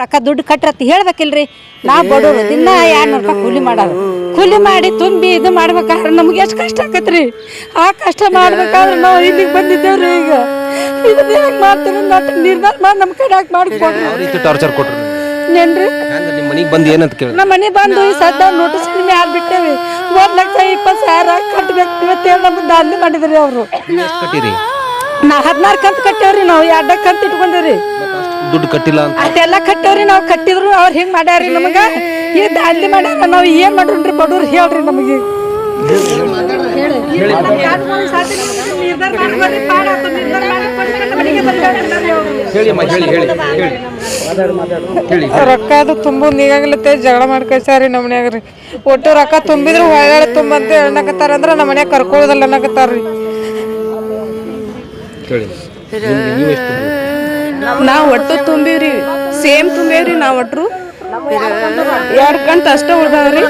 ರೊಕ್ಕ ದುಡ್ಡು ಕಟ್ರತ್ ಹೇಳ್ಬೇಕಿಲ್ರಿ? ನಾ ಬಡವರು ದಿನ ಎರಡ್ನೂರು ರೂಪಾಯಿ ಕೂಲಿ ಮಾಡೋದು. ಕೂಲಿ ಮಾಡಿ ತುಂಬಿ ಇದು ಮಾಡ್ಬೇಕಾದ್ರೆ ನಮ್ಗೆ ಎಷ್ಟು ಕಷ್ಟ ಆಕತ್ರಿ? ಆ ಕಷ್ಟ ಮಾಡ್ಬೇಕಾದ್ರೆ ನಾವು ಇಲ್ಲಿಗೆ ಬಂದಿದ್ದೇವ್ರಿ ಈಗ. ಇದನ್ನ ಹೇಗೆ ಮಾಡ್ತೀರಿ ನಟ್ ನಿರ್ಧಾರ ಮಾಡಿ ನಮ್ಮ ಕಡೆ ಹಾಕಿ ಮಾಡಿಕೊಡ್ರಿ. ಟಾರ್ಚರ್ ಕೊಟ್ರು. ಏನ್ರಿ? ನಿಮ್ಮ ಮನೆಗೆ ಬಂದು ಏನಂತ ಕೇಳಿ. ನಮ್ಮ ಮನೆ ಬಂದು ಸದ್ದ ನೋಟಿಸ್ ಮ್ಯಾಲ್ ಬಿಟ್ಟೇವಿ ಒಂದ್ ಲಕ್ಷ ಇಪ್ಪತ್ತು ಸಾವಿರ ಕಟ್ಬೇಕು ಇವತ್ತೇಳು ನಮ್ಗೆ ದಾಂಧಲಿ ಮಾಡಿದ್ರಿ ಅವರು. ಕಟ್ಟಿರಿ? ನಾ ಹದಿನಾರು ಕಂತು ಕಟ್ಟೇವ್ರಿ ನಾವು ಎರಡ ಕಂತು ಇಟ್ಕೊಂಡೇವ್ರಿ. ದುಡ್ಡು ಕಟ್ಟಿಲ್ಲ ಅಂತ. ಅದೆಲ್ಲ ಕಟ್ಟೇವ್ರಿ ನಾವು ಕಟ್ಟಿದ್ರು ಅವ್ರು ಹಿಂಗ್ ಮಾಡ್ಯಾರಿ ನಮಗ. ಈ ದಾಂಡೆ ಮಾಡ್ಯಾರ ನಾವು ಏನ್ ಮಾಡ್ರಿ ಬಡವ್ರು ಹೇಳ್ರಿ ನಮಗೆ. ಹೇಳಿ. ಅಮ್ಮ ಹೇಳಿ ಹೇಳಿ ಹೇಳಿ. ಹೇಳಿ ರೊಕ್ಕ ಅದು ತುಂಬ ನೀಗಾಗ್ಲತ್ತೆ ಜಗಳ ಮಾಡ್ಕೊಳ್ಸಾರಿ ನಮ್ಮ ಮನ್ಯಾಗ ರೀ ಒಟ್ಟು ರೊಕ್ಕ ತುಂಬಿದ್ರು ಹೊಳ್ಳೆ ತುಂಬಂತ ಹೇಳಕತ್ತಾರ ಅಂದ್ರ ನಮ್ಮ ಮನ್ಯಾಗ ಕರ್ಕೊಳ್ಳೋದಲ್ಲ ಅನ್ನಕತ್ತಾರ್ರಿ. ನೀವು ಒಟ್ಟು ತುಂಬಿವ್ರಿ. ಸೇಮ್ ತುಂಬೇವ್ರಿ ನಾವು ಒಟ್ರು. ಎರಡು ಕಂತ ಅಷ್ಟೇ ಉಳ್ದಾವ್ರಿ.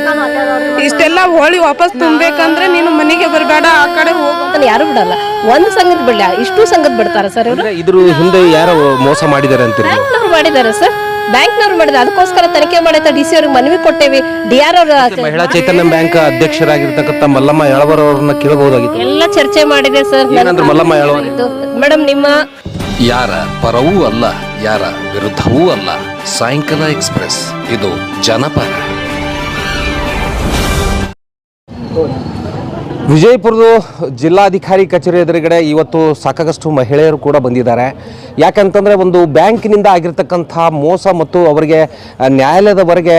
ಇಷ್ಟೆಲ್ಲ ಹೋಳಿ ವಾಪಸ್ ತುಂಬೇಕಂದ್ರೆ ನೀನು ಮನೆಗೆ ಬರಬೇಡ ಆ ಕಡೆ ಹೋಗ್ತಾನೆ ಅಂತ ಯಾರು ಬಿಡಲ್ಲ. ಒಂದ್ ಸಂಘದ ಬಿಡ್ಲ ಇಷ್ಟು ಸಂಘದ ಬಿಡ್ತಾರ ಸರ್ ಇವರು? ಇದ್ರ ಹಿಂದೆ ಯಾರೋ ಮೋಸ ಮಾಡಿದ್ದಾರೆ ಅಂತ ಮಾಡಿದಾರೆ ಮಾಡಿದ್ದಾರೆ ಸರ್? ಬ್ಯಾಂಕ್ನವ್ರು ಮಾಡಿದ್ರು ಅದಕ್ಕೋಸ್ಕರ ತನಿಖೆ ಮಾಡಿದ ಡಿ ಸಿ ಅವ್ರಿಗೆ ಮನವಿ ಕೊಟ್ಟೇವಿ. ಡಿ ಆರ್ ಅವ್ರ ಮಹಿಳಾ ಚೈತನ್ಯ ಬ್ಯಾಂಕ್ ಅಧ್ಯಕ್ಷರಾಗಿರ್ತಕ್ಕಂಥ ಮಲ್ಲಮ್ಮ ಯಳವರ್ ಅವರನ್ನ ಕೇಳಬಹುದಾಗಿತ್ತು. ಎಲ್ಲ ಚರ್ಚೆ ಮಾಡಿದೆ ಸರ್ ಏನಂದ್ರು ಮಲ್ಲಮ್ಮ ಯಳವರ್? ಮೇಡಮ್ ನಿಮ್ಮ ಯಾರ ಪರವೂ ಅಲ್ಲ ಯಾರ ವಿರುದ್ಧವೂ ಅಲ್ಲ. ಸಾಯಂಕಾಲ ಎಕ್ಸ್ಪ್ರೆಸ್ ಇದು ಜನಪರ. ವಿಜಯಪುರದ ಜಿಲ್ಲಾಧಿಕಾರಿ ಕಚೇರಿ ಎದುರುಗಡೆ ಇವತ್ತು ಸಾಕಷ್ಟು ಮಹಿಳೆಯರು ಕೂಡ ಬಂದಿದ್ದಾರೆ. ಯಾಕಂತಂದರೆ ಒಂದು ಬ್ಯಾಂಕಿನಿಂದ ಆಗಿರ್ತಕ್ಕಂಥ ಮೋಸ ಮತ್ತು ಅವರಿಗೆ ನ್ಯಾಯಾಲಯದವರೆಗೆ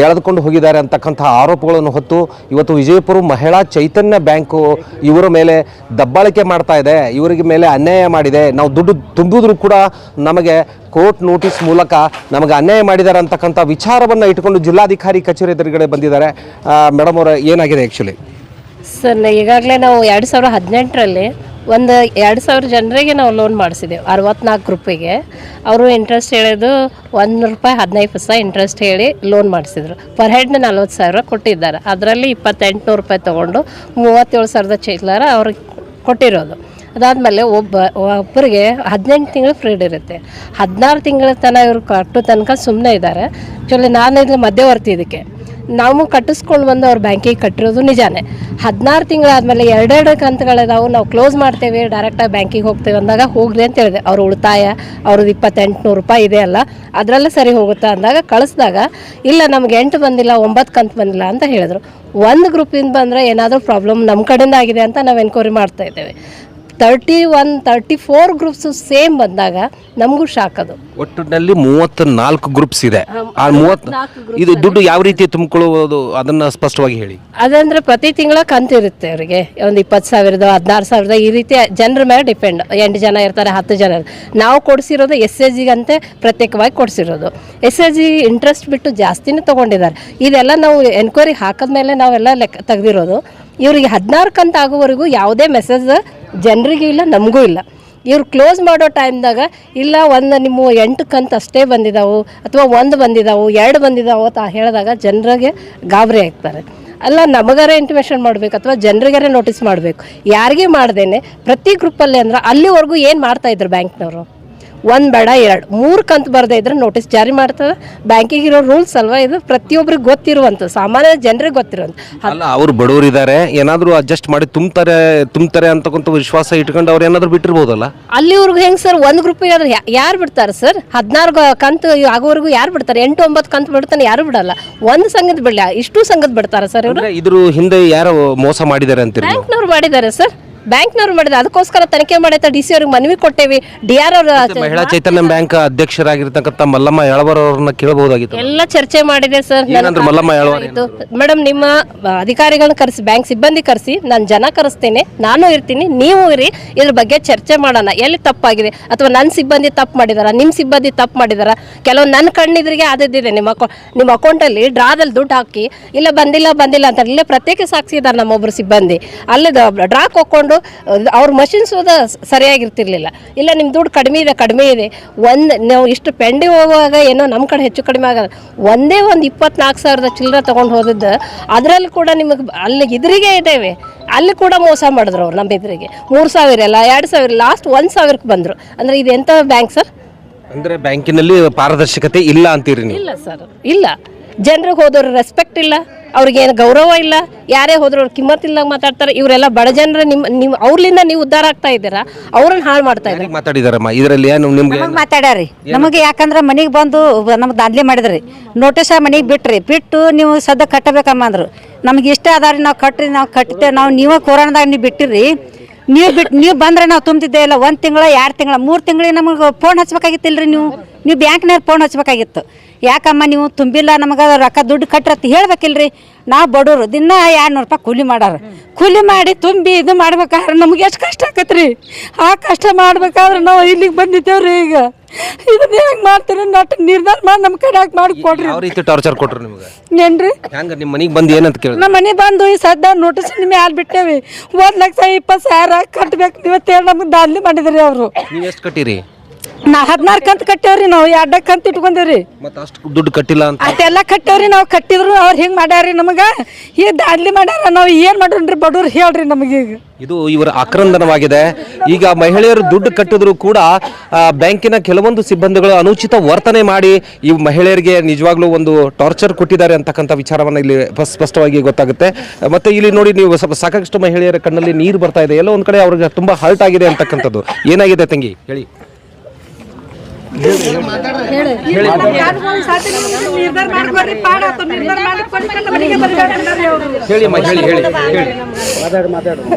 ಎಳೆದುಕೊಂಡು ಹೋಗಿದ್ದಾರೆ ಅಂತಕ್ಕಂಥ ಆರೋಪಗಳನ್ನು ಹೊತ್ತು ಇವತ್ತು ವಿಜಯಪುರ ಮಹಿಳಾ ಚೈತನ್ಯ ಬ್ಯಾಂಕು ಇವರ ಮೇಲೆ ದಬ್ಬಾಳಿಕೆ ಮಾಡ್ತಾ ಇದೆ. ಇವರಿಗೆ ಮೇಲೆ ಅನ್ಯಾಯ ಮಾಡಿದೆ. ನಾವು ದುಡ್ಡು ತುಂಬಿದ್ರು ಕೂಡ ನಮಗೆ ಕೋರ್ಟ್ ನೋಟಿಸ್ ಮೂಲಕ ನಮಗೆ ಅನ್ಯಾಯ ಮಾಡಿದ್ದಾರೆ ಅಂತಕ್ಕಂಥ ವಿಚಾರವನ್ನು ಇಟ್ಕೊಂಡು ಜಿಲ್ಲಾಧಿಕಾರಿ ಕಚೇರಿ ಎದುರುಗಡೆ ಬಂದಿದ್ದಾರೆ. ಮೇಡಮ್ ಅವರ, ಏನಾಗಿದೆ ಆ್ಯಕ್ಚುಲಿ ಸರ್ ಈಗಾಗಲೇ ನಾವು ಎರಡು ಸಾವಿರ ಹದಿನೆಂಟರಲ್ಲಿ ಒಂದು ಎರಡು ಸಾವಿರ ಜನರಿಗೆ ನಾವು ಲೋನ್ ಮಾಡಿಸಿದ್ದೆವು ಅರವತ್ತ್ನಾಲ್ಕು ರೂಪಾಯಿಗೆ. ಅವರು ಇಂಟ್ರೆಸ್ಟ್ ಹೇಳಿದ್ದು ಒಂದು ರೂಪಾಯಿ ಹದಿನೈದು ಪೈಸೆ ಇಂಟ್ರೆಸ್ಟ್ ಹೇಳಿ ಲೋನ್ ಮಾಡಿಸಿದ್ರು. ಪರ್ ಹೆಡ್ ನಲ್ವತ್ತು ಸಾವಿರ ಕೊಟ್ಟಿದ್ದಾರೆ. ಅದರಲ್ಲಿ ಇಪ್ಪತ್ತೆಂಟುನೂರು ರೂಪಾಯಿ ತೊಗೊಂಡು ಮೂವತ್ತೇಳು ಸಾವಿರದ ಚಿಲ್ಲರ ಅವ್ರಿಗೆ ಕೊಟ್ಟಿರೋದು. ಅದಾದಮೇಲೆ ಒಬ್ಬ, ಒಬ್ಬರಿಗೆ ಹದಿನೆಂಟು ತಿಂಗಳು ಫ್ರೀಡ್ ಇರುತ್ತೆ. ಹದಿನಾರು ತಿಂಗಳ ತನಕ ಇವರು ಕಟ್ಟು ತನಕ ಸುಮ್ಮನೆ ಇದ್ದಾರೆ. ಆ್ಯಕ್ಚುಲಿ ನಾನು ಇದು ಮಧ್ಯವರ್ತಿ ಇದಕ್ಕೆ. ನಾವು ಕಟ್ಟಿಸ್ಕೊಂಡು ಬಂದು ಅವ್ರ ಬ್ಯಾಂಕಿಗೆ ಕಟ್ಟಿರೋದು ನಿಜಾನೇ. ಹದಿನಾರು ತಿಂಗಳಾದಮೇಲೆ ಎರಡೆರಡು ಕಂತುಗಳಿದಾವೆ ನಾವು ಕ್ಲೋಸ್ ಮಾಡ್ತೇವೆ ಡೈರೆಕ್ಟಾಗಿ ಬ್ಯಾಂಕಿಗೆ ಹೋಗ್ತೇವೆ ಅಂದಾಗ ಹೋಗ್ರಿ ಅಂತ ಹೇಳಿದೆ. ಅವ್ರ ಉಳಿತಾಯ, ಅವ್ರದ್ದು ಇಪ್ಪತ್ತೆಂಟುನೂರು ರೂಪಾಯಿ ಇದೆ ಅಲ್ಲ, ಅದರಲ್ಲೇ ಸರಿ ಹೋಗುತ್ತಾ ಅಂದಾಗ ಕಳಿಸಿದಾಗ, ಇಲ್ಲ ನಮ್ಗೆ ಎಂಟು ಬಂದಿಲ್ಲ, ಒಂಬತ್ತು ಕಂತು ಬಂದಿಲ್ಲ ಅಂತ ಹೇಳಿದ್ರು. ಒಂದು ಗ್ರೂಪಿಂದ ಬಂದರೆ ಏನಾದರೂ ಪ್ರಾಬ್ಲಮ್ ನಮ್ಮ ಕಡೆಯಿಂದ ಆಗಿದೆ ಅಂತ ನಾವು ಎನ್ಕ್ವೈರಿ ಮಾಡ್ತಾ ಇದ್ದೇವೆ. Thirty one thirty four groups same ಬಂದಾಗ ನಮಗೂ ಶಾಕ್ ಅದು. ಒಟ್ಟಿನಲ್ಲಿ ಮೂವತ್ತ ನಾಲ್ಕು ಗ್ರೂಪ್ಸ್ ಇದೆ ಆ ಮೂವತ್ ಇದು ದುಡ್ಡು ಯಾವ ರೀತಿ ತುಂಬಿಕೊಳ್ಳುವುದು ಅದನ್ನ ಸ್ಪಷ್ಟವಾಗಿ ಹೇಳಿ. ಅದಂದ್ರೆ ಪ್ರತಿ ತಿಂಗಳ ಕಂತು ಇರುತ್ತೆ ಅವರಿಗೆ. ಒಂದು ಇಪ್ಪತ್ತು ಸಾವಿರದ ಹದಿನಾರು ಸಾವಿರದ ಈ ರೀತಿ ಜನರ ಮೇಲೆ ಡಿಪೆಂಡ್ ಎಂಟು ಜನ ಇರ್ತಾರೆ ಹತ್ತು ಜನ ನಾವು ಕೊಡಿಸಿರೋದು ಎಸ್ ಎಸ್ ಜಿಗಂತೆ ಪ್ರತ್ಯೇಕವಾಗಿ ಕೊಡಿಸಿರೋದು. ಎಸ್ ಎಸ್ ಜಿ ಇಂಟ್ರೆಸ್ಟ್ ಬಿಟ್ಟು ಜಾಸ್ತಿನೇ ತೊಗೊಂಡಿದ್ದಾರೆ. ಇದೆಲ್ಲ ನಾವು ಎನ್ಕ್ವೈರಿ ಹಾಕಿದ್ಮೇಲೆ ನಾವೆಲ್ಲ ಲೆಕ್ಕ ತೆಗೆದಿರೋದು. ಇವರಿಗೆ ಹದಿನಾರು ಕಂತ ಆಗೋವರೆಗೂ ಯಾವುದೇ ಮೆಸೇಜ್ ಜನರಿಗೂ ಇಲ್ಲ, ನಮಗೂ ಇಲ್ಲ. ಇವ್ರು ಕ್ಲೋಸ್ ಮಾಡೋ ಟೈಮ್ದಾಗ ಇಲ್ಲ, ಒಂದು ನಿಮ್ಮ ಎಂಟು ಕಂತು ಅಷ್ಟೇ ಬಂದಿದ್ದಾವೆ ಅಥವಾ ಒಂದು ಬಂದಿದ್ದಾವೆ ಎರಡು ಬಂದಿದ್ದಾವೆ ಅಂತ ಹೇಳಿದಾಗ ಜನರಿಗೆ ಗಾಬರಿ ಆಗ್ತಾರೆ. ಅಲ್ಲ, ನಮಗಾರ ಇಂಟಿಮೇಷನ್ ಮಾಡಬೇಕು, ಅಥವಾ ಜನರಿಗಾರ ನೋಟಿಸ್ ಮಾಡಬೇಕು. ಯಾರಿಗೆ ಮಾಡ್ದೇನೆ, ಪ್ರತಿ ಗ್ರೂಪಲ್ಲಿ ಅಂದ್ರೆ ಅಲ್ಲಿವರೆಗೂ ಏನು ಮಾಡ್ತಾಯಿದ್ರು ಬ್ಯಾಂಕ್ನವರು ಒಂದು ಬೇಡ ಎರಡು. ಮೂರು ಕಂತು ಬರದೇ ಇದ್ರೆ ನೋಟಿಸ್ ಜಾರಿ ಮಾಡ್ತಾರೆ ಬ್ಯಾಂಕಿಗೆ ಇರೋ ರೂಲ್ಸ್ ಅಲ್ವಾ ಇದು? ಪ್ರತಿಯೊಬ್ಬರಿಗೆ ಗೊತ್ತಿರುವಂಥ ಸಾಮಾನ್ಯ ಜನರಿಗೆ ಗೊತ್ತಿರುವಂಥ ಅಲ್ಲ ಅವ್ರು ಬಡವರಿದ್ದಾರೆ ಏನಾದರೂ ಅಡ್ಜಸ್ಟ್ ಮಾಡಿ ತುಂಬ್ತಾರೆ ತುಂಬ್ತಾರೆ ಅಂತಕ್ಕಂಥ ವಿಶ್ವಾಸ ಇಟ್ಕೊಂಡು ಅವ್ರು ಏನಾದರೂ ಬಿಟ್ಟಿರ್ಬೋದಲ್ಲ? ಅಲ್ಲಿವರೆಗೂ ಹೆಂಗೆ ಸರ್? ಒಂದು ಗ್ರೂಪಿಗೆ ಆದ್ರೆ ಯಾರು ಬಿಡ್ತಾರೆ ಸರ್? ಹದಿನಾರು ಕಂತು ಆಗೋವರೆಗೂ ಯಾರು ಬಿಡ್ತಾರೆ? ಎಂಟು ಒಂಬತ್ತು ಕಂತು ಬಿಡ್ತಾನೆ ಯಾರು ಬಿಡಲ್ಲ. ಒಂದು ಸಂಘದ ಬಿಡಲ್ಲ ಇಷ್ಟು ಸಂಘದ ಬಿಡ್ತಾರೆ ಸರ್ ಇವರು? ಇದ್ರ ಹಿಂದೆ ಯಾರು ಮೋಸ ಮಾಡಿದ್ದಾರೆ ಅಂತೀರಿ ನೀವು? ಬ್ಯಾಂಕ್ನವ್ರು ಮಾಡಿದ್ದಾರೆ ಸರ್. ಬ್ಯಾಂಕ್ನವ್ರು ಮಾಡಿದ ಅದಕ್ಕೋಸ್ಕರ ತನಿಖೆ ಮಾಡೈತ ಡಿ ಸಿ ಅವ್ರಿಗೆ ಮನವಿ ಕೊಟ್ಟೇವಿ. ಡಿ ಆರ್ ಅವ್ರ ಮಹಿಳಾ ಚೈತನ್ಯ ಬ್ಯಾಂಕ್ ಅಧ್ಯಕ್ಷರಾಗಿರ್ತಕ್ಕಂಥ ಮಲ್ಲಮ್ಮ ಯಳವರ್ ಅವ್ರನ್ನ ಕೇಳಬಹುದಾಗಿತ್ತು. ಎಲ್ಲ ಚರ್ಚೆ ಮಾಡಿದೆ ಸರ್. ಏನಂದ್ರು ಮಲ್ಲಮ್ಮ ಯಳವರ್ ಮೇಡಮ್ ನಿಮ್ಮ ಅಧಿಕಾರಿಗಳನ್ನ ಕರೆಸಿ ಬ್ಯಾಂಕ್ ಸಿಬ್ಬಂದಿ ಕರೆಸಿ ನಾನು ಜನ ಕರೆಸ್ತೇನೆ ನಾನು ಇರ್ತೀನಿ ನೀವು ಇರಿ ಇದ್ರ ಬಗ್ಗೆ ಚರ್ಚೆ ಮಾಡೋಣ. ಎಲ್ಲಿ ತಪ್ಪಾಗಿದೆ? ಅಥವಾ ನನ್ನ ಸಿಬ್ಬಂದಿ ತಪ್ಪು ಮಾಡಿದಾರ? ನಿಮ್ಮ ಸಿಬ್ಬಂದಿ ತಪ್ಪು ಮಾಡಿದಾರ? ಕೆಲವು ನನ್ನ ಕಣ್ಣಿದ್ರಿಗೆ ಆದದ್ದಿದೆ ನಿಮ್ಮ ಅಕೌ ನಿಮ್ಮ ಅಕೌಂಟಲ್ಲಿ ಡ್ರಾದಲ್ಲಿ ದುಡ್ಡು ಹಾಕಿ ಇಲ್ಲ ಬಂದಿಲ್ಲ ಬಂದಿಲ್ಲ ಅಂತ ಇಲ್ಲೇ ಪ್ರತ್ಯೇಕ ಸಾಕ್ಷಿ ಇದ್ದಾರೆ ನಮ್ಮೊಬ್ರು ಸಿಬ್ಬಂದಿ. ಡ್ರಾ ಡ್ರಾಕ್ ಹೋಗ್ಕೊಂಡು ಅವ್ರ ಮಷಿನ್ಸ್ ಹೋದ ಸರಿಯಾಗಿರ್ತಿರ್ಲಿಲ್ಲ. ಇಲ್ಲ ನಿಮ್ಮ ದುಡ್ಡು ಕಡಿಮೆ ಇದೆ ಕಡಿಮೆ ಇದೆ. ಒಂದು ನಾವು ಇಷ್ಟು ಪೆಂಡಿ ಹೋಗುವಾಗ ಏನೋ ನಮ್ಮ ಕಡೆ ಹೆಚ್ಚು ಕಡಿಮೆ ಆಗಲ್ಲ. ಒಂದೇ ಒಂದು ಇಪ್ಪತ್ನಾಲ್ಕು ಸಾವಿರದ ಚಿಲ್ಲರೆ ತೊಗೊಂಡು ಹೋದದ್ದು ಅದರಲ್ಲಿ ಕೂಡ ನಿಮಗೆ ಅಲ್ಲಿ ಇದ್ರಿಗೆ ಇದ್ದೇವೆ. ಅಲ್ಲಿ ಕೂಡ ಮೋಸ ಮಾಡಿದ್ರು ಅವ್ರು ನಮ್ಮ ಎದುರಿಗೆ ಮೂರು ಸಾವಿರ ಇಲ್ಲ ಎರಡು ಸಾವಿರ ಲಾಸ್ಟ್ ಒಂದು ಸಾವಿರಕ್ಕೆ ಬಂದರು. ಅಂದರೆ ಇದು ಎಂಥ ಬ್ಯಾಂಕ್ ಸರ್? ಅಂದ್ರೆ ಬ್ಯಾಂಕಿನಲ್ಲಿ ಪಾರದರ್ಶಕತೆ ಇಲ್ಲ ಅಂತೀರಿ ನೀವು? ಇಲ್ಲ ಸರ್ ಇಲ್ಲ. ಜನರಿಗೆ ಹೋದವ್ರ ರೆಸ್ಪೆಕ್ಟ್ ಇಲ್ಲ. ಅವ್ರಿಗೇನು ಗೌರವ ಇಲ್ಲ ಯಾರೇ ಹೋದ್ರು ಅವ್ರು ಕಿಮ್ಮತ್ ಇಲ್ಲ ಮಾತಾಡ್ತಾರೆ ಇವರೆಲ್ಲ ಬಡ ಜನರ ನಿಮ್ಮ ನೀವು ಅವ್ರಲಿಂದ ನೀವು ಉದ್ಧಾರ ಆಗ್ತಾ ಇದ್ದೀರಾ? ಅವ್ರನ್ನ ಹಾಳು ಮಾಡ್ತಾ ಇದ್ದಾರೆ. ಮಾತಾಡಿದಾರಮ್ಮ? ಇದರಲ್ಲಿ ಏನು ನಿಮ್ಗೆ ನಮಗೆ ಮಾತಾಡ್ಯಾರಿ ನಮಗೆ ಯಾಕಂದ್ರೆ ಮನೆಗೆ ಬಂದು ನಮ್ಗೆ ದಾಂಧಲೆ ಮಾಡಿದ್ರಿ. ನೋಟಿಸ ಮನೆಗೆ ಬಿಟ್ರಿ. ಬಿಟ್ಟು ನೀವು ಸದ್ಯ ಕಟ್ಟಬೇಕಮ್ಮ ಅಂದ್ರು. ನಮ್ಗೆ ಇಷ್ಟ ಅದಾರಿ ನಾವು ಕಟ್ರಿ ನಾವು ಕಟ್ತೇವೆ ನಾವು ನೀವೇ ಕೊರೋನಾದಾಗ ನೀವು ಬಿಟ್ಟಿರಿ. ನೀವು ಬಿಟ್ಟು ನೀವು ಬಂದ್ರೆ ನಾವು ತುಂಬ್ತಿದ್ದೆ ಇಲ್ಲ. ಒಂದು ತಿಂಗಳ ಎರಡು ತಿಂಗಳ ಮೂರು ತಿಂಗಳಿಗೆ ನಮಗೆ ಫೋನ್ ಹಚ್ಬೇಕಾಗಿತ್ತಿಲ್ರಿ ನೀವು? ನೀವು ಬ್ಯಾಂಕ್ನಾಗ ಫೋನ್ ಹಚ್ಬೇಕಾಗಿತ್ತು. ಯಾಕಮ್ಮ ನೀವು ತುಂಬಿಲ್ಲ ನಮಗೆ ರೊಕ್ಕ ದುಡ್ಡು ಕಟ್ಟಿರತ್ತೆ ಹೇಳ್ಬೇಕಿಲ್ರಿ? ನಾವು ಬಡವರು ದಿನ ಎರಡು ನೂರು ರೂಪಾಯಿ ಕೂಲಿ ಮಾಡಾರ. ಕೂಲಿ ಮಾಡಿ ತುಂಬಿ ಇದು ಮಾಡ್ಬೇಕಾದ್ರೆ ನಮ್ಗೆ ಎಷ್ಟು ಕಷ್ಟ ಆಕತ್ರಿ? ಆ ಕಷ್ಟ ಮಾಡ್ಬೇಕಾದ್ರೆ ನಾವು ಇಲ್ಲಿಗೆ ಬಂದಿದ್ದೇವ್ರಿ ಈಗ. ಇದನ್ನ ಹೆಂಗೆ ಮಾಡ್ತೀರಿ? ನಟ್ ನಿರ್ಧಾರ ಮಾಡಿ ನಮ್ಮ ಕಡೆ ಹಾಕಿ ಮಾಡಿ ಕೊಡ್ರಿ. ಯಾವ ರೀತಿ ಟಾರ್ಚರ್ ಕೊಟ್ರು ನಿಮ್ಗೆ? ಏನ್ರಿ? ಹೆಂಗ ನಿಮ್ಮ ಮನೆಗೆ ಬಂದು ಏನಂತ ಕೇಳಿ ನಮ್ಮ ಮನೆ ಬಂದು ಈ ಸದ್ದ ನೋಟಿಸ್ ನಿಮ್ಗೆ ಮ್ಯಾಲ ಬಿಟ್ಟೇವಿ. ಒಂದು ಲಕ್ಷ ಇಪ್ಪತ್ತು ಸಾವಿರ ಕಟ್ಬೇಕು ಇವತ್ತೇಳು ನಮ್ಗೆ ದಾಲಿ ಮಾಡಿದ್ರಿ ಅವರು. ನೀವು ಎಷ್ಟು ಕಟ್ಟಿರಿ? ನಾ ಹದಿನಾರು ಕಂತು ಕಟ್ಟೇವ್ರಿ ನಾವು ಎರಡ ಕಂತು ಇಟ್ಕೊಂಡೇವ್ರಿ. ಮತ್ತೆ ಅಷ್ಟು ದುಡ್ಡು ಕಟ್ಟಿಲ್ಲ ಅಂತ? ಅದೆಲ್ಲ ಕಟ್ಟೇವ್ರಿ ನಾವು ಕಟ್ಟಿದ್ರು ಅವ್ರು ಹಿಂಗೆ ಮಾಡ್ಯಾರ್ರಿ ನಮಗೆ. ಈ ದಾಡ್ಲಿ ಮಾಡ್ಯಾರ ನಾವು ಏನು ಮಾಡ್ರಿ ಬಡವ್ರು ಹೇಳ್ರಿ ನಮಗೀಗ ಇದು ಇವರ ಆಕ್ರಂದನವಾಗಿದೆ. ಈಗ ಮಹಿಳೆಯರು ದುಡ್ಡು ಕಟ್ಟಿದ್ರು ಕೂಡ ಆ, ಬ್ಯಾಂಕಿನ ಕೆಲವೊಂದು ಸಿಬ್ಬಂದಿಗಳು ಅನುಚಿತ ವರ್ತನೆ ಮಾಡಿ ಈ ಮಹಿಳೆಯರಿಗೆ ನಿಜವಾಗ್ಲೂ ಒಂದು ಟಾರ್ಚರ್ ಕೊಟ್ಟಿದ್ದಾರೆ ಅಂತಕ್ಕಂಥ ವಿಚಾರವನ್ನು ಇಲ್ಲಿ ಸ್ಪ- ಸ್ಪಷ್ಟವಾಗಿ ಗೊತ್ತಾಗುತ್ತೆ. ಮತ್ತೆ ಇಲ್ಲಿ ನೋಡಿ ನೀವು ಸ್ವಲ್ಪ ಸಾಕಷ್ಟು ಮಹಿಳೆಯರ ಕಣ್ಣಲ್ಲಿ ನೀರು ಬರ್ತಾ ಇದೆ. ಎಲ್ಲೋ ಒಂದ್ ಕಡೆ ಅವ್ರಿಗೆ ತುಂಬಾ ಹರ್ಟ್ ಆಗಿದೆ ಅಂತಕ್ಕಂಥದ್ದು. ಏನಾಗಿದೆ ತಂಗಿ? ಹೇಳಿ. ಹೇಳಿ ಅಮ್ಮ, ಹೇಳಿ ಹೇಳಿ ಹೇಳಿ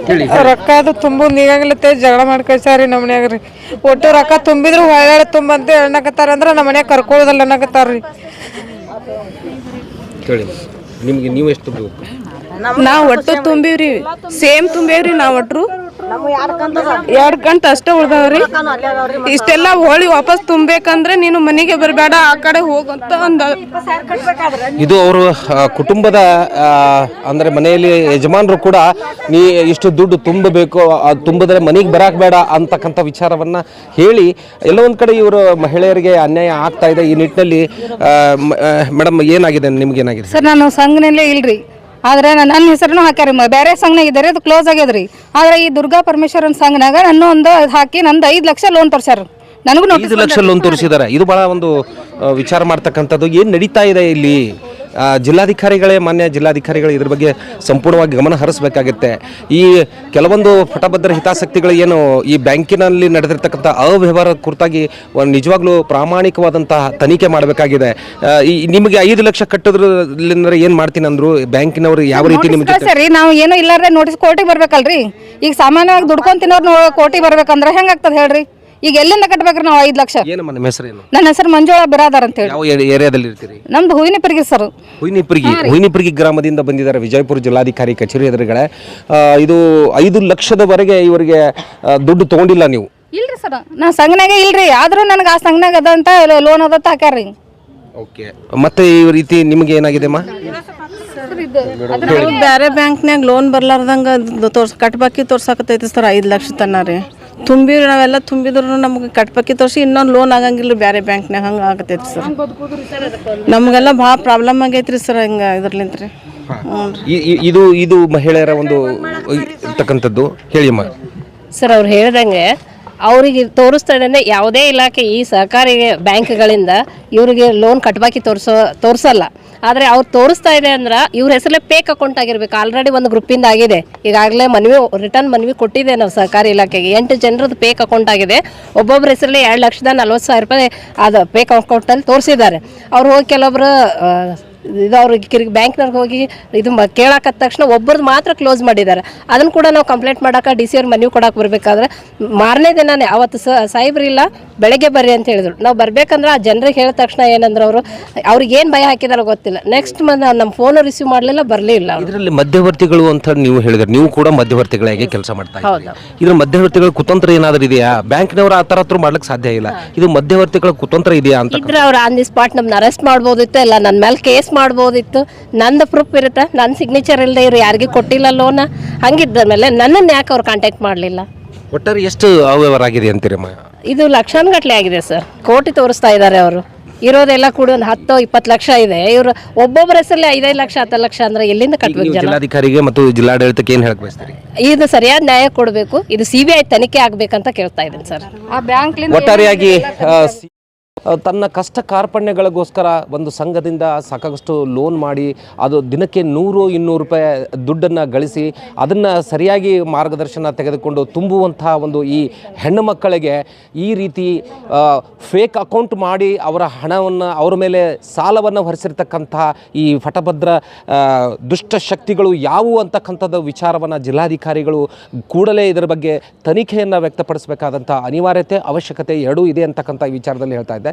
ಹೇಳಿ ರೊಕ್ಕ ಅದು ತುಂಬ ನೀಗಾಗ್ಲತ್ತೆ ಜಗಳ ಮಾಡ್ಕೊಳ್ಸಾರಿ ನಮ್ಮ ಮನ್ಯಾಗ ರೀ ಒಟ್ಟು ರೊಕ್ಕ ತುಂಬಿದ್ರು ಹೊಳ್ಯಾಳ ತುಂಬಂತ ಹೇಳಕತ್ತಾರ ಅಂದ್ರ ನಮ್ಮ ಮನ್ಯಾಗ ಕರ್ಕೊಳ್ಳೋದಲ್ಲ ಅನ್ನಕತ್ತಾರ ರೀ ಹೇಳಿ ನಿಮ್ಗೆ ನೀವು ಎಷ್ಟು ನಾವು ಒಟ್ಟು ತುಂಬಿವ್ರಿ ಸೇಮ್ ತುಂಬೇವ್ರಿ ನಾವು ಒಟ್ರು. ಎರಡ್ ಗಂಟೆ ಅಷ್ಟೇ ಉಳ್ದವ್ರಿ. ಇಷ್ಟೆಲ್ಲ ಹೋಳಿ ವಾಪಸ್ ತುಂಬೇಕಂದ್ರೆ ನೀನು ಮನೆಗೆ ಬರಬೇಡ ಆ ಕಡೆ ಹೋಗಂತ ಅಂದ. ಇದು ಅವರು ಕುಟುಂಬದ ಅಂದ್ರೆ ಮನೆಯಲ್ಲಿ ಯಜಮಾನರು ಕೂಡ ನೀ ಇಷ್ಟು ದುಡ್ಡು ತುಂಬಬೇಕು ತುಂಬಿದ್ರೆ ಮನೆಗೆ ಬರಕ್ ಬೇಡ ಅಂತಕ್ಕಂಥ ವಿಚಾರವನ್ನ ಹೇಳಿ ಎಲ್ಲ ಒಂದ್ ಕಡೆ ಇವರು ಮಹಿಳೆಯರಿಗೆ ಅನ್ಯಾಯ ಆಗ್ತಾ ಇದೆ. ಈ ನಿಟ್ಟಿನಲ್ಲಿ ಮೇಡಮ್ ಏನಾಗಿದೆ? ನಿಮ್ಗೆ ಏನಾಗಿದೆ ಸರ್ ನಾನು ಸಂಘನಲ್ಲೇ ಇಲ್ರಿ. ಆದ್ರೆ ನನ್ನ ಹೆಸರು ಹೆಸರನ್ನು ಹಾಕ್ಯಾರಿ ಬೇರೆ ಸಂಘನಾಗ ಇದ್ದಾರೆ ಅದು ಕ್ಲೋಸ್ ಆಗ್ಯದ್ರಿ. ಆದ್ರೆ ಈ ದುರ್ಗಾ ಪರಮೇಶ್ವರನ್ ಸಂಘನಾಗ ನನ್ನ ಒಂದು ಹಾಕಿ ನಂದು ಐದು ಲಕ್ಷ ಲೋನ್ ತೋರ್ಸ್ಯಾರ. ನನಗೂ ಐದು ಲಕ್ಷ ಲೋನ್ ತೋರಿಸಿದಾರೆ. ಇದು ಬಹಳ ಒಂದು ವಿಚಾರ ಮಾಡ್ತಕ್ಕಂಥದ್ದು. ಏನು ನಡೀತಾ ಇದೆ ಇಲ್ಲಿ? ಜಿಲ್ಲಾಧಿಕಾರಿಗಳೇ ಮಾನ್ಯ ಜಿಲ್ಲಾಧಿಕಾರಿಗಳು ಇದ್ರ ಬಗ್ಗೆ ಸಂಪೂರ್ಣವಾಗಿ ಗಮನ ಹರಿಸಬೇಕಾಗುತ್ತೆ. ಈ ಕೆಲವೊಂದು ಪಟಭದ್ರ ಹಿತಾಸಕ್ತಿಗಳು ಏನು ಈ ಬ್ಯಾಂಕಿನಲ್ಲಿ ನಡೆದಿರ್ತಕ್ಕಂಥ ಅವ್ಯವಹಾರ ಕುರಿತಾಗಿ ಒಂದು ನಿಜವಾಗ್ಲೂ ಪ್ರಾಮಾಣಿಕವಾದಂತಹ ತನಿಖೆ ಮಾಡಬೇಕಾಗಿದೆ. ಈ ನಿಮಗೆ ಐದು ಲಕ್ಷ ಕಟ್ಟಿದ್ರೆ ಏನು ಮಾಡ್ತೀನಿ ಅಂದ್ರು? ಬ್ಯಾಂಕಿನವರು ಯಾವ ರೀತಿ ನಿಮಗೆ ಸರಿ ನಾವು ಏನೋ ಇಲ್ಲಾರ ನೋಟಿಸ್ ಕೋರ್ಟಿಗೆ ಬರ್ಬೇಕಲ್ರಿ? ಈಗ ಸಾಮಾನ್ಯವಾಗಿ ದುಡ್ಕೊಂತಿನವ್ರು ಕೋರ್ಟಿಗೆ ಬರ್ಬೇಕಂದ್ರೆ ಹೆಂಗಾಗ್ತದೆ ಹೇಳ್ರಿ? ಈಗ ಎಲ್ಲಿಂದ ಕಟ್ಬೇಕ್ರಿ ನಾವು ಐದು ಲಕ್ಷ? ಏನಮ್ಮ ನಿಮ್ಮ ಹೆಸರೇನು ನನ್ನ ಹೆಸರು ಮಂಜುಳ ಬಿರಾದಾರ್ ಅಂತ ಹೇಳಿ. ಯಾವ ಏರಿ- ಏರಿಯಾದಲ್ಲಿ ಇರ್ತೀರಿ? ನಮ್ದು ಹೂವಿನ ಪರಿಗೆ ಸರ್ ಹುಯಿನಿಪುರ್ಗಿ ಹುಯಿನಿಪುರ್ಗಿ ಗ್ರಾಮದಿಂದ ಬಂದಿದ್ದಾರೆ ವಿಜಯಪುರ ಜಿಲ್ಲಾಧಿಕಾರಿ ಕಚೇರಿ ಎದುರುಗಡೆ. ಆ, ಇದು ಐದು ಲಕ್ಷದವರೆಗೆ ಇವರಿಗೆ ಆ, ದುಡ್ಡು ತಗೊಂಡಿಲ್ಲ ನೀವು. ಇಲ್ರಿ ಸರ್ ನಾ ಸಂಘನಾಗೆ ಇಲ್ರಿ. ಆದ್ರೂ ನನಗೆ ಆ ಸಂಘನಾಗ ಅದ ಅಂತ ಲೋನ್ ಅದ ಹಾಕ್ಯಾರ್ರಿ. ಓಕೆ. ಮತ್ತೆ ಈ ರೀತಿ ನಿಮಗೆ ಏನಾಗಿದೆ ಅಮ್ಮ? ನಾವು ಬೇರೆ ಬ್ಯಾಂಕ್ನ್ಯಾಗ ಲೋನ್ ಬರ್ಲಾರ್ದಂಗ ತೋರ್ಸ್ ಕಟ್ಬಾಕಿ ತೋರ್ಸಾಕತೈತಿ ಸರ್ ಐದು ಲಕ್ಷ ತನ ರೀ. ತುಂಬಿ ನಾವೆಲ್ಲ ತುಂಬಿದ್ರು ನಮ್ಗೆ ಕಟ್ಬೇಕಿ ತೋರಿಸಿ ಇನ್ನೊಂದು ಲೋನ್ ಆಗಂಗಿಲ್ಲ ಬೇರೆ ಬ್ಯಾಂಕ್ನಾಗ ಹಂಗೆ ಆಗತೈತಿ ಸರ್. ನಮಗೆಲ್ಲ ಭಾಳ ಪ್ರಾಬ್ಲಮ್ ಆಗೈತ್ರಿ ಸರ್ ಹಿಂಗೆ ಇದ್ರಲಿಂತ ರೀ. ಇದು ಇದು ಮಹಿಳೆಯರ ಒಂದು ಇರ್ತಕ್ಕಂಥದ್ದು. ಹೇಳಿ ಅಮ್ಮ. ಸರ್ ಅವ್ರು ಹೇಳ್ದಂಗೆ ಅವರಿಗೆ ತೋರಿಸ್ತಾಳೆ ಯಾವುದೇ ಇಲಾಖೆ ಈ ಸಹಕಾರಿ ಬ್ಯಾಂಕ್ಗಳಿಂದ ಇವರಿಗೆ ಲೋನ್ ಕಟ್ಬಾಕಿ ತೋರಿಸೋ ತೋರಿಸಲ್ಲ. ಆದರೆ ಅವ್ರು ತೋರಿಸ್ತಾ ಇದೆ ಅಂದ್ರೆ ಇವ್ರ ಹೆಸರಲ್ಲೇ ಪೇಕ್ ಅಕೌಂಟ್ ಆಗಿರ್ಬೇಕು. ಆಲ್ರೆಡಿ ಒಂದು ಗ್ರೂಪಿಂದ ಆಗಿದೆ. ಈಗಾಗಲೇ ಮನವಿ ರಿಟರ್ನ್ ಮನವಿ ಕೊಟ್ಟಿದೆ ನಾವು ಸಹಕಾರಿ ಇಲಾಖೆಗೆ. ಎಂಟು ಜನರದ್ದು ಪೇಕ್ ಅಕೌಂಟ್ ಆಗಿದೆ. ಒಬ್ಬೊಬ್ಬರ ಹೆಸರಲ್ಲಿ ಎರಡು ಲಕ್ಷದ ನಲ್ವತ್ತು ಸಾವಿರ ರೂಪಾಯಿ ಅದು ಪೇಕ್ ಅಕೌಂಟಲ್ಲಿ ತೋರಿಸಿದ್ದಾರೆ. ಅವ್ರು ಹೋಗಿ ಕೆಲವೊಬ್ರು ಆ, ಇದು ಅವ್ರು ಕಿರಿ ಬ್ಯಾಂಕ್ನವ್ರಿಗೆ ಹೋಗಿ ಇದು ಮ ಕೇಳಾಕತ್ತ ತಕ್ಷಣ ಒಬ್ಬರದ್ದು ಮಾತ್ರ ಕ್ಲೋಸ್ ಮಾಡಿದ್ದಾರೆ ಅದನ್ನು ಕೂಡ ನಾವು ಕಂಪ್ಲೇಂಟ್ ಮಾಡೋಕೆ ಡಿ ಸಿ ಅವ್ರ ಮನವಿ ಕೊಡೋಕೆ ಬರಬೇಕಾದ್ರೆ ಮಾರನೇ ದಿನನೇ ಅವತ್ತು ಸ ಸಾಹೇಬ್ರು ಇಲ್ಲ ಬೆಳಗ್ಗೆ ಬರ್ರಿ ಅಂತ ಹೇಳಿದ್ರು. ನಾವು ಬರಬೇಕಂದ್ರೆ ಆ ಜನರಿಗೆ ಹೇಳಿದ ತಕ್ಷಣ ಏನಂದ್ರೆ ಅವರು ಅವ್ರಿಗೆ ಏನು ಭಯ ಹಾಕಿದಾರೋ ಗೊತ್ತಿಲ್ಲ. ನೆಕ್ಸ್ಟ್ ಮಂತ್ ನಮ್ಮ ಫೋನು ರಿಸೀವ್ ಮಾಡಲಿಲ್ಲ ಬರಲೇ ಇಲ್ಲ ಇದರಲ್ಲಿ ಮಧ್ಯವರ್ತಿಗಳು ಅಂತ ನೀವು ಹೇಳಿದ್ರೆ. ನೀವು ಕೂಡ ಮಧ್ಯವರ್ತಿಗಳಾಗಿ ಕೆಲಸ ಮಾಡ್ತಾ ಇದ್ದೀರಾ. ಇದ್ರ ಮಧ್ಯವರ್ತಿಗಳ ಕುತಂತ್ರ ಏನಾದರೂ ಇದೆಯಾ? ಬ್ಯಾಂಕ್ನವರು ಆ ಥರ ಹತ್ರ ಮಾಡ್ಲಿಕ್ಕೆ ಸಾಧ್ಯ ಇಲ್ಲ. ಇದು ಮಧ್ಯವರ್ತಿಗಳ ಕುತಂತ್ರ ಇದೆಯಾ ಅಂತ ಇದ್ರೆ ಅವ್ರು ಆನ್ ದಿ ಸ್ಪಾಟ್ ನಮ್ಮನ್ನ ಅರೆಸ್ಟ್ ಮಾಡ್ಬೋದಿತ್ತು ಇಲ್ಲ ನನ್ನ ಮೇಲೆ ಕೇಸ್ ಮಾಡ್ಬೋದಿತ್ತು. ನಂದು ಪ್ರೂಫ್ ಇರುತ್ತೆ ನನ್ನ ಸಿಗ್ನೇಚರ್ ಇಲ್ಲದೆ ಇವ್ರು ಯಾರಿಗೂ ಕೊಟ್ಟಿಲ್ಲ ಲೋನ ಹಂಗಿದ್ದ ಮೇಲೆ ನನ್ನನ್ನು ಯಾಕೆ ಅವ್ರು ಕಾಂಟ್ಯಾಕ್ಟ್ ಮಾಡಲಿಲ್ಲ. ಒಟ್ಟಾರೆ ಎಷ್ಟು ಅವ್ಯವಹಾರ ಆಗಿದೆ ಅಂತೀರಮ್ಮ ಇದು ಲಕ್ಷಾನುಗಟ್ಲೆ ಆಗಿದೆ ಸರ್ ಕೋಟಿ ತೋರಿಸ್ತಾ ಇದ್ದಾರೆ ಅವರು. ಇರೋದೆಲ್ಲ ಕೂಡ ಒಂದು ಹತ್ತು ಇಪ್ಪತ್ತು ಲಕ್ಷ ಇದೆ. ಇವರು ಒಬ್ಬೊಬ್ಬರ ಹೆಸರಲ್ಲಿ ಐದೈದು ಲಕ್ಷ ಹತ್ತು ಲಕ್ಷ ಅಂದ್ರೆ ಎಲ್ಲಿಂದ ಕಟ್ಬೇಕು ಜನ? ಜಿಲ್ಲಾಧಿಕಾರಿಗೆ ಮತ್ತು ಜಿಲ್ಲಾಡಳಿತಕ್ಕೆ ಏನು ಹೇಳಕ್ ಬಯಸ್ತೀರಿ? ಇದು ಸರಿಯಾದ ನ್ಯಾಯ ಕೊಡಬೇಕು. ಇದು ಸಿ ಬಿ ಐ ತನಿಖೆ ಆಗ್ಬೇಕಂತ ಕೇಳ್ತಾ ಇದ್ದೀನಿ ಸರ್ ಆ ಬ್ಯಾಂಕ್ ಒಟ್ಟಾರೆಯಾಗಿ ಆ, ತನ್ನ ಕಷ್ಟ ಕಾರ್ಪಣ್ಯಗಳಿಗೋಸ್ಕರ ಒಂದು ಸಂಘದಿಂದ ಸಾಕಷ್ಟು ಲೋನ್ ಮಾಡಿ, ಅದು ದಿನಕ್ಕೆ ನೂರು, ಇನ್ನೂರು ರೂಪಾಯಿ ದುಡ್ಡನ್ನು ಗಳಿಸಿ, ಅದನ್ನು ಸರಿಯಾಗಿ ಮಾರ್ಗದರ್ಶನ ತೆಗೆದುಕೊಂಡು ತುಂಬುವಂತಹ ಒಂದು ಈ ಹೆಣ್ಣು ಮಕ್ಕಳಿಗೆ ಈ ರೀತಿ ಫೇಕ್ ಅಕೌಂಟ್ ಮಾಡಿ ಅವರ ಹಣವನ್ನು ಅವರ ಮೇಲೆ ಸಾಲವನ್ನು ಹೊರಿಸಿರ್ತಕ್ಕಂಥ ಈ ಫಟಭದ್ರ ದುಷ್ಟಶಕ್ತಿಗಳು ದುಷ್ಟ ಶಕ್ತಿಗಳು ಯಾವುವು ಅಂತಕ್ಕಂಥದ್ದು ವಿಚಾರವನ್ನು ಜಿಲ್ಲಾಧಿಕಾರಿಗಳು ಕೂಡಲೇ ಇದರ ಬಗ್ಗೆ ತನಿಖೆಯನ್ನು ವ್ಯಕ್ತಪಡಿಸಬೇಕಾದಂಥ ಅನಿವಾರ್ಯತೆ, ಅವಶ್ಯಕತೆ ಎರಡೂ ಇದೆ ಅಂತಕ್ಕಂಥ ವಿಚಾರದಲ್ಲಿ ಹೇಳ್ತಾ ಇದ್ದೆ.